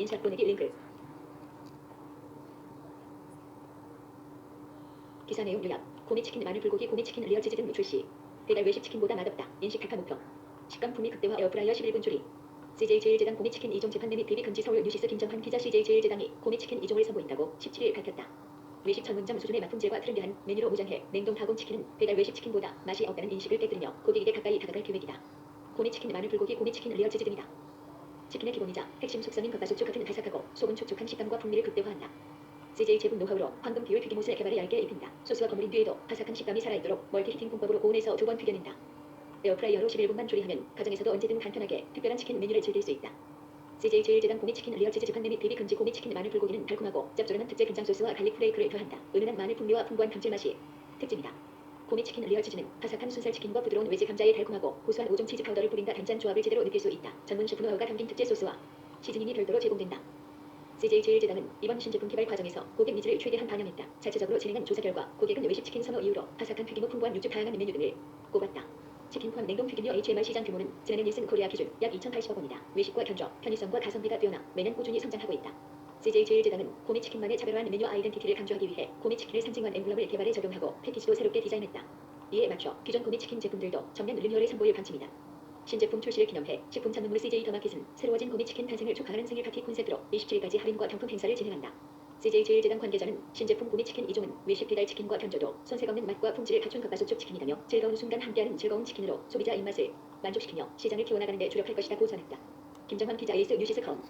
인샷 보내기 링크 기사 내용 요약 고미치킨 마늘 불고기 고미치킨 리얼 치즈 등 출시 배달 외식 치킨보다 맛없다 인식 격파 목표 식감 풍미 극대화 에어프라이어 11분 조리 CJ 제일제당 고미치킨 2종 재판 내및 비비 금지 서울 뉴시스 김정환 기자 CJ 제일제당이 고미치킨 2종을 선보인다고 17일 밝혔다. 외식 전문점 수준의 맛품질과 트렌디한 메뉴로 무장해 냉동 가공 치킨은 배달 외식 치킨보다 맛이 없다는 인식을 깨뜨리며 고객에게 가까이 다가갈 계획이다. 고미치킨 마늘 불고기 고미치킨 리얼 치즈 등이다. 치킨의 기본이자 핵심 속성인 겉바속촉 같은 바삭하고 속은 촉촉한 식감과 풍미를 극대화한다. CJ 제품 노하우로 황금 비율 튀김옷을 개발해 얇게 입힌다. 소스와 버무린 뒤에도 바삭한 식감이 살아있도록 멀티 히팅 공법으로 고온에서 두 번 튀겨낸다. 에어프라이어로 11분만 조리하면 가정에서도 언제든 간편하게 특별한 치킨 메뉴를 즐길 수 있다. CJ 제일제당 고미 치킨 리얼 치즈 재판내 및 비비 금지 고미 치킨 마늘 불고기는 달콤하고 짭조름한 특제 간장 소스와 갈릭 플레이크를 더한다. 은은한 마늘 풍미와 풍부한 감칠맛이 특징이다. 고미치킨 리얼 치즈는 바삭한 순살 치킨과 부드러운 외지 감자의 달콤하고 고소한 오종 치즈 파우더를 뿌린다 단짠 조합을 제대로 느낄 수 있다. 전문 셰프 노하우가 담긴 특제 소스와 시즈닝이 별도로 제공된다. CJ 제일제당은 이번 신제품 개발 과정에서 고객 니즈를 최대한 반영했다. 자체적으로 진행한 조사 결과 고객은 외식 치킨 선호 이유로 바삭한 튀김 후 풍부한 육즙 다양한 메뉴 등을 꼽았다. 치킨 포함 냉동 튀김류 HMR 시장 규모는 지난해 닐슨 코리아 기준 약 2,080억 원이다. 외식과 견조, 편의성과 가성비가 뛰어나 매년 꾸준히 성장하고 있다. CJ 제일제당은 고미 치킨만의 차별화한 메뉴 아이덴티티를 강조하기 위해 고미 치킨을 상징한 엠블럼을 개발해 적용하고 패키지도 새롭게 디자인했다. 이에 맞춰 기존 고미 치킨 제품들도 전면 리뉴얼을 선보일 방침이다. 신제품 출시를 기념해 식품 창문물 CJ 더마켓은 새로워진 고미 치킨 탄생을 축하하는 생일 파티 콘셉트로 27일까지 할인과 경품 행사를 진행한다. CJ 제일제당 관계자는 신제품 고미 치킨 2종은 외식 배달 치킨과 견조도 손색 없는 맛과 품질을 갖춘 겉바속촉 치킨이라며 즐거운 순간 함께하는 즐거운 치킨으로 소비자 입맛을 만족시키며 시장을 키워나가는 데 주력할 것이다 고전했다. 김정환 기자 에이스 뉴시스 컴